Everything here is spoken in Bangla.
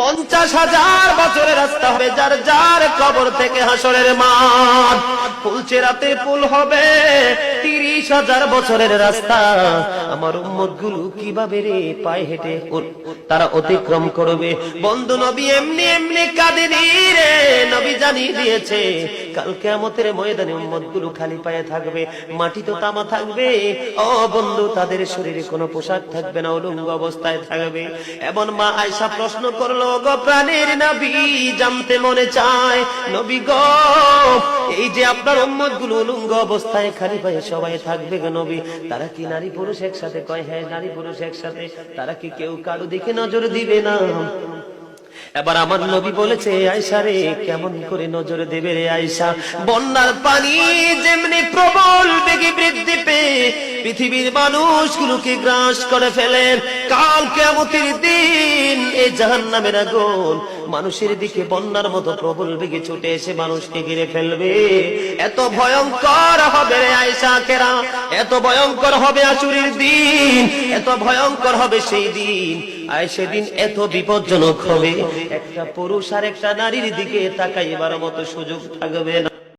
পঞ্চাশ হাজার বছরের রাস্তা হবে, যার যার কবর থেকে হাসরের মান ফুলছে রাতে ফুল হবে হাজার বছরের রাস্তা। আমার উম্মতগুলো কীভাবে রে পায়ে হেঁটে তারা অতিক্রম করবে? বন্ধু নবী এমনি এমনি কাঁদেনি রে, নবী জানিয়ে দিয়েছে, কাল কেমতের ময়দানে উম্মতগুলো খালি পায়ে থাকবে, মাটি তো তামা থাকবে। ও বন্ধু, তাদের শরীরে কোনো পোশাক থাকবে না, উলঙ্গ অবস্থায় থাকবে। এমন মা আয়সা প্রশ্ন করল, গো প্রাণের নবী, জানতে মনে চায় নবী গো যে আপনার উম্মতগুলো উলঙ্গ অবস্থায় খালি পায়ে সবাই থাকবে নবী, তারা কি নারী পুরুষ একসাথে? কয় হ্যাঁ নারী পুরুষ একসাথে। তারা কি কেউ কারও দিকে নজর দিবে না? এবার আমার নবী বলেছে আয়সা রে, কেমন করে নজর দেবে রে আয়সা বন্যার পানি যেমনি প্রবল বেগে বৃদ্ধি পেয়ে পৃথিবীর মানুষগুলোকে গ্রাস করে ফেলেন কাল কেমতির দিন জাহান নামের আগুন, মানুষের দিকে বন্যার মতো প্রবল বেগে ছুটে এসে মানুষকে ঘিরে ফেলবে। এত ভয়ঙ্কর হবে আয়সা কেরা এত ভয়ঙ্কর হবে আচুরির দিন, এত ভয়ঙ্কর হবে সেই দিন। সেদিন এত বিপজ্জনক হবে, একটা পুরুষ আর একটা নারীর দিকে তাকাইবার মতো সুযোগ থাকবে না।